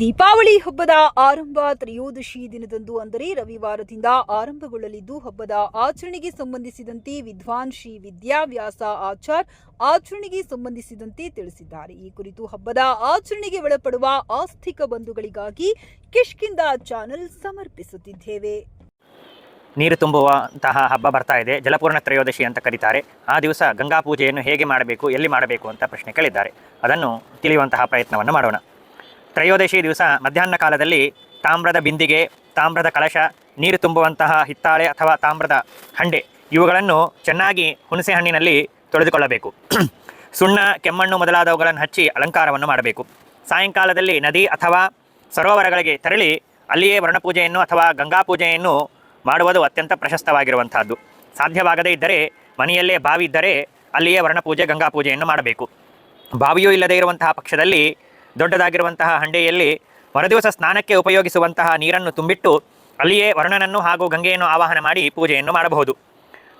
ದೀಪಾವಳಿ ಹಬ್ಬದ ಆರಂಭ ತ್ರಯೋದಶಿ ದಿನದಂದು ಅಂದರೆ ರವಿವಾರದಿಂದ ಆರಂಭಗೊಳ್ಳಲಿದ್ದು, ಹಬ್ಬದ ಆಚರಣೆಗೆ ಸಂಬಂಧಿಸಿದಂತೆ ವಿದ್ವಾನ್ ಶ್ರೀ ವಿದ್ಯಾವ್ಯಾಸ ಆಚಾರ್ ಆಚರಣೆಗೆ ಸಂಬಂಧಿಸಿದಂತೆ ತಿಳಿಸಿದ್ದಾರೆ. ಈ ಕುರಿತು ಹಬ್ಬದ ಆಚರಣೆಗೆ ಒಳಪಡುವ ಆಸ್ತಿಕ ಬಂಧುಗಳಿಗಾಗಿ ಕಿಷ್ಕಿಂದ ಚಾನೆಲ್ ಸಮರ್ಪಿಸುತ್ತಿದ್ದೇವೆ. ನೀರು ತುಂಬುವಂತಹ ಹಬ್ಬ ಬರ್ತಾ ಇದೆ. ಜಲಪೂರ್ಣ ತ್ರಯೋದಶಿ ಅಂತ ಕರೀತಾರೆ. ಆ ದಿವಸ ಗಂಗಾ ಪೂಜೆಯನ್ನು ಹೇಗೆ ಮಾಡಬೇಕು, ಎಲ್ಲಿ ಮಾಡಬೇಕು ಅಂತ ಪ್ರಶ್ನೆ ಕೇಳಿದ್ದಾರೆ. ಅದನ್ನು ತಿಳಿಯುವಂತಹ ಪ್ರಯತ್ನವನ್ನು ಮಾಡೋಣ. ತ್ರಯೋದಶಿ ದಿವಸ ಮಧ್ಯಾಹ್ನ ಕಾಲದಲ್ಲಿ ತಾಮ್ರದ ಬಿಂದಿಗೆ, ತಾಮ್ರದ ಕಳಶ, ನೀರು ತುಂಬುವಂತಹ ಹಿತ್ತಾಳೆ ಅಥವಾ ತಾಮ್ರದ ಹಂಡೆ ಇವುಗಳನ್ನು ಚೆನ್ನಾಗಿ ಹುಣಸೆ ಹಣ್ಣಿನಲ್ಲಿ ತೊಳೆದುಕೊಳ್ಳಬೇಕು. ಸುಣ್ಣ, ಕೆಮ್ಮಣ್ಣು ಮೊದಲಾದವುಗಳನ್ನು ಹಚ್ಚಿ ಅಲಂಕಾರವನ್ನು ಮಾಡಬೇಕು. ಸಾಯಂಕಾಲದಲ್ಲಿ ನದಿ ಅಥವಾ ಸರೋವರಗಳಿಗೆ ತೆರಳಿ ಅಲ್ಲಿಯೇ ವರ್ಣಪೂಜೆಯನ್ನು ಅಥವಾ ಗಂಗಾ ಪೂಜೆಯನ್ನು ಮಾಡುವುದು ಅತ್ಯಂತ ಪ್ರಶಸ್ತವಾಗಿರುವಂತಹದ್ದು ಸಾಧ್ಯವಾಗದೇ ಇದ್ದರೆ ಮನೆಯಲ್ಲೇ ಬಾವಿ ಇದ್ದರೆ ಅಲ್ಲಿಯೇ ವರ್ಣಪೂಜೆ ಗಂಗಾ ಪೂಜೆಯನ್ನು ಮಾಡಬೇಕು. ಬಾವಿಯೂ ಇಲ್ಲದೇ ಇರುವಂತಹ ಪಕ್ಷದಲ್ಲಿ ದೊಡ್ಡದಾಗಿರುವಂತಹ ಹಂಡೆಯಲ್ಲಿ ಮರುದಿವಸ ಸ್ನಾನಕ್ಕೆ ಉಪಯೋಗಿಸುವಂತಹ ನೀರನ್ನು ತುಂಬಿಟ್ಟು ಅಲ್ಲಿಯೇ ವರ್ಣನನ್ನು ಹಾಗೂ ಗಂಗೆಯನ್ನು ಆವಾಹನ ಮಾಡಿ ಪೂಜೆಯನ್ನು ಮಾಡಬಹುದು.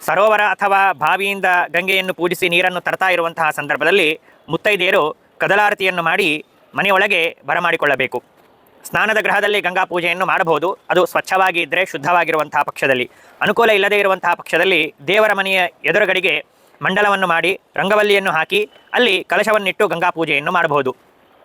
ಸರೋವರ ಅಥವಾ ಬಾವಿಯಿಂದ ಗಂಗೆಯನ್ನು ಪೂಜಿಸಿ ನೀರನ್ನು ತರ್ತಾ ಇರುವಂತಹ ಸಂದರ್ಭದಲ್ಲಿ ಮುತ್ತೈದೆಯರು ಕದಲಾರತಿಯನ್ನು ಮಾಡಿ ಮನೆಯೊಳಗೆ ಬರಮಾಡಿಕೊಳ್ಳಬೇಕು. ಸ್ನಾನದ ಗ್ರಹದಲ್ಲಿ ಗಂಗಾ ಪೂಜೆಯನ್ನು ಮಾಡಬಹುದು. ಅದು ಸ್ವಚ್ಛವಾಗಿ ಇದ್ದರೆ ಶುದ್ಧವಾಗಿರುವಂತಹ ಪಕ್ಷದಲ್ಲಿ. ಅನುಕೂಲ ಇಲ್ಲದೇ ಇರುವಂತಹ ಪಕ್ಷದಲ್ಲಿ ದೇವರ ಮನೆಯ ಎದುರುಗಡೆಗೆ ಮಂಡಲವನ್ನು ಮಾಡಿ ರಂಗವಲ್ಲಿಯನ್ನು ಹಾಕಿ ಅಲ್ಲಿ ಕಲಶವನ್ನಿಟ್ಟು ಗಂಗಾ ಪೂಜೆಯನ್ನು ಮಾಡಬಹುದು.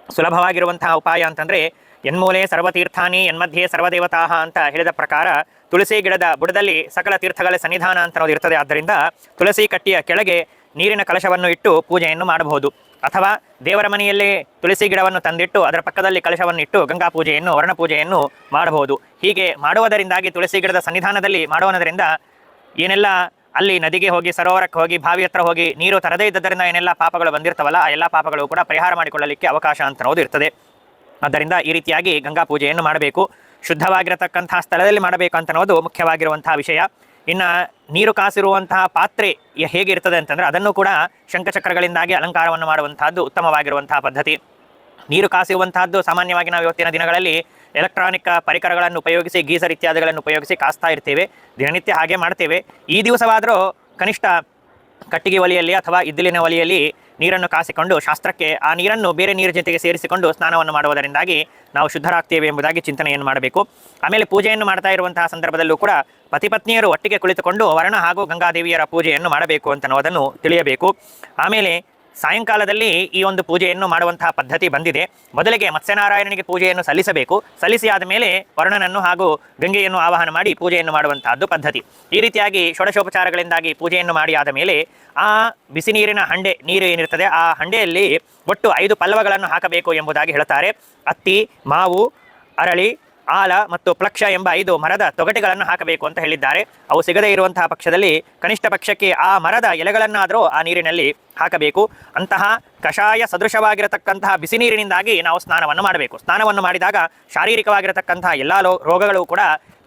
ಸುಲಭವಾಗಿರುವಂತಹ ಉಪಾಯ ಅಂತಂದರೆ, ಎನ್ಮೂಲೆ ಸರ್ವತೀರ್ಥಾನಿ, ಎನ್ಮಧ್ಯೆ ಸರ್ವದೇವತಾಹ ಅಂತ ಹೇಳಿದ ಪ್ರಕಾರ, ತುಳಸಿ ಗಿಡದ ಬುಡದಲ್ಲಿ ಸಕಲ ತೀರ್ಥಗಳ ಸನ್ನಿಧಾನ ಅಂತ ಅನ್ನೋದು ಇರ್ತದೆ. ಆದ್ದರಿಂದ ತುಳಸಿ ಕಟ್ಟಿಯ ಕೆಳಗೆ ನೀರಿನ ಕಲಶವನ್ನು ಇಟ್ಟು ಪೂಜೆಯನ್ನು ಮಾಡಬಹುದು. ಅಥವಾ ದೇವರ ಮನೆಯಲ್ಲಿ ತುಳಸಿ ಗಿಡವನ್ನು ತಂದಿಟ್ಟು, ಅದರ ಪಕ್ಕದಲ್ಲಿ ಕಲಶವನ್ನು ಇಟ್ಟು ಗಂಗಾ ಪೂಜೆಯನ್ನು, ವರ್ಣ ಪೂಜೆಯನ್ನು ಮಾಡಬಹುದು. ಹೀಗೆ ಮಾಡುವುದರಿಂದಾಗಿ ತುಳಸಿ ಗಿಡದ ಸನ್ನಿಧಾನದಲ್ಲಿ ಮಾಡುವುದರಿಂದ ಏನೆಲ್ಲ ಅಲ್ಲಿ ನದಿಗೆ ಹೋಗಿ, ಸರೋವರಕ್ಕೆ ಹೋಗಿ, ಬಾವಿ ಹತ್ರ ಹೋಗಿ, ನೀರು ತರದೇ ಇದ್ದರಿಂದ ಏನೆಲ್ಲ ಪಾಪಗಳು ಬಂದಿರ್ತವಲ್ಲ, ಆ ಎಲ್ಲ ಪಾಪಗಳು ಕೂಡ ಪರಿಹಾರ ಮಾಡಿಕೊಳ್ಳಲಿಕ್ಕೆ ಅವಕಾಶ ಅಂತ ಅನ್ನೋದು ಇರ್ತದೆ. ಆದ್ದರಿಂದ ಈ ರೀತಿಯಾಗಿ ಗಂಗಾ ಪೂಜೆಯನ್ನು ಮಾಡಬೇಕು. ಶುದ್ಧವಾಗಿರತಕ್ಕಂತಹ ಸ್ಥಳದಲ್ಲಿ ಮಾಡಬೇಕು ಅಂತ ಅನ್ನೋದು ಮುಖ್ಯವಾಗಿರುವಂತಹ ವಿಷಯ. ಇನ್ನು ನೀರು ಕಾಸಿರುವಂತಹ ಪಾತ್ರೆ ಹೇಗಿರ್ತದೆ ಅಂತಂದರೆ ಅದನ್ನು ಕೂಡ ಶಂಖಚಕ್ರಗಳಿಂದಾಗಿ ಅಲಂಕಾರವನ್ನು ಮಾಡುವಂತಹದ್ದು ಉತ್ತಮವಾಗಿರುವಂತಹ ಪದ್ಧತಿ. ನೀರು ಕಾಸುವಂತಹದ್ದು ಸಾಮಾನ್ಯವಾಗಿ ನಾವು ಇವತ್ತಿನ ದಿನಗಳಲ್ಲಿ ಎಲೆಕ್ಟ್ರಾನಿಕ್ ಪರಿಕರಗಳನ್ನು ಉಪಯೋಗಿಸಿ, ಗೀಸರ್ ಇತ್ಯಾದಿಗಳನ್ನು ಉಪಯೋಗಿಸಿ ಕಾಸ್ತಾ ಇರ್ತೇವೆ. ದಿನನಿತ್ಯ ಹಾಗೆ ಮಾಡ್ತೇವೆ. ಈ ದಿವಸವಾದರೂ ಕನಿಷ್ಠ ಕಟ್ಟಿಗೆ ಒಲೆಯಲ್ಲಿ ಅಥವಾ ಇದ್ದಿಲಿನ ಒಲೆಯಲ್ಲಿ ನೀರನ್ನು ಕಾಸಿಕೊಂಡು ಶಾಸ್ತ್ರಕ್ಕೆ ಆ ನೀರನ್ನು ಬೇರೆ ನೀರ ಜೊತೆಗೆ ಸೇರಿಸಿಕೊಂಡು ಸ್ನಾನವನ್ನು ಮಾಡುವುದರಿಂದಾಗಿ ನಾವು ಶುದ್ಧರಾಗ್ತೇವೆ ಎಂಬುದಾಗಿ ಚಿಂತನೆಯನ್ನು ಮಾಡಬೇಕು. ಆಮೇಲೆ ಪೂಜೆಯನ್ನು ಮಾಡ್ತಾ ಇರುವಂತಹ ಸಂದರ್ಭದಲ್ಲೂ ಕೂಡ ಪತಿಪತ್ನಿಯರು ಒಟ್ಟಿಗೆ ಕುಳಿತುಕೊಂಡು ವರ್ಣ ಹಾಗೂ ಗಂಗಾದೇವಿಯರ ಪೂಜೆಯನ್ನು ಮಾಡಬೇಕು ಅಂತ ಅನ್ನೋದನ್ನು ತಿಳಿಯಬೇಕು. ಆಮೇಲೆ ಸಾಯಂಕಾಲದಲ್ಲಿ ಈ ಒಂದು ಪೂಜೆಯನ್ನು ಮಾಡುವಂತಹ ಪದ್ಧತಿ ಬಂದಿದೆ. ಮೊದಲಿಗೆ ಮತ್ಸ್ಯನಾರಾಯಣನಿಗೆ ಪೂಜೆಯನ್ನು ಸಲ್ಲಿಸಬೇಕು. ಸಲ್ಲಿಸಿ ಆದ ಮೇಲೆ ವರ್ಣನನ್ನು ಹಾಗೂ ಗಂಗೆಯನ್ನು ಆವಾಹನ ಮಾಡಿ ಪೂಜೆಯನ್ನು ಮಾಡುವಂತಹದ್ದು ಪದ್ಧತಿ. ಈ ರೀತಿಯಾಗಿ ಷೋಡಶೋಪಚಾರಗಳಿಂದಾಗಿ ಪೂಜೆಯನ್ನು ಮಾಡಿ ಆದ ಮೇಲೆ ಆ ಬಿಸಿ ನೀರಿನ ಹಂಡೆ, ನೀರು ಏನಿರ್ತದೆ, ಆ ಹಂಡೆಯಲ್ಲಿ ಒಟ್ಟು ಐದು ಪಲ್ಲವಗಳನ್ನು ಹಾಕಬೇಕು ಎಂಬುದಾಗಿ ಹೇಳ್ತಾರೆ. ಅತ್ತಿ, ಮಾವು, ಅರಳಿ ಆಲ ಮತ್ತು ಪ್ಲಕ್ಷ ಎಂಬ ಐದು ಮರದ ತೊಗಟೆಗಳನ್ನು ಹಾಕಬೇಕು ಅಂತ ಹೇಳಿದ್ದಾರೆ. ಅವು ಸಿಗದೇ ಇರುವಂತಹ ಪಕ್ಷದಲ್ಲಿ ಕನಿಷ್ಠ ಪಕ್ಷಕ್ಕೆ ಆ ಮರದ ಎಲೆಗಳನ್ನಾದರೂ ಆ ನೀರಿನಲ್ಲಿ ಹಾಕಬೇಕು. ಅಂತಹ ಕಷಾಯ ಸದೃಶವಾಗಿರತಕ್ಕಂತಹ ಬಿಸಿ ನೀರಿನಿಂದಾಗಿ ನಾವು ಸ್ನಾನವನ್ನು ಮಾಡಬೇಕು. ಸ್ನಾನವನ್ನು ಮಾಡಿದಾಗ ಶಾರೀರಿಕವಾಗಿರತಕ್ಕಂತಹ ಎಲ್ಲ ರೋಗಗಳು ಕೂಡ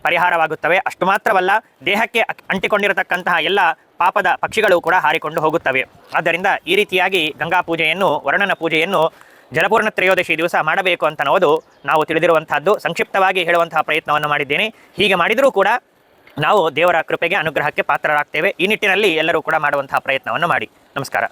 ಪರಿಹಾರವಾಗುತ್ತವೆ. ಅಷ್ಟು ಮಾತ್ರವಲ್ಲ, ದೇಹಕ್ಕೆ ಅಂಟಿಕೊಂಡಿರತಕ್ಕಂತಹ ಎಲ್ಲ ಪಾಪದ ಪಕ್ಷಿಗಳು ಕೂಡ ಹಾರಿಕೊಂಡು ಹೋಗುತ್ತವೆ. ಆದ್ದರಿಂದ ಈ ರೀತಿಯಾಗಿ ಗಂಗಾ ಪೂಜೆಯನ್ನು, ವರ್ಣನ ಪೂಜೆಯನ್ನು ಜಲಪೂರ್ಣ ತ್ರಯೋದಶಿ ದಿವಸ ಮಾಡಬೇಕು ಅಂತ ಅನ್ನೋದು ನಾವು ತಿಳಿದಿರುವಂತಹದ್ದು. ಸಂಕ್ಷಿಪ್ತವಾಗಿ ಹೇಳುವಂತಹ ಪ್ರಯತ್ನವನ್ನು ಮಾಡಿದ್ದೇನೆ. ಹೀಗೆ ಮಾಡಿದರೂ ಕೂಡ ನಾವು ದೇವರ ಕೃಪೆಗೆ ಅನುಗ್ರಹಕ್ಕೆ ಪಾತ್ರರಾಗ್ತೇವೆ. ಈ ನಿಟ್ಟಿನಲ್ಲಿ ಎಲ್ಲರೂ ಕೂಡ ಮಾಡುವಂತಹ ಪ್ರಯತ್ನವನ್ನು ಮಾಡಿ. ನಮಸ್ಕಾರ.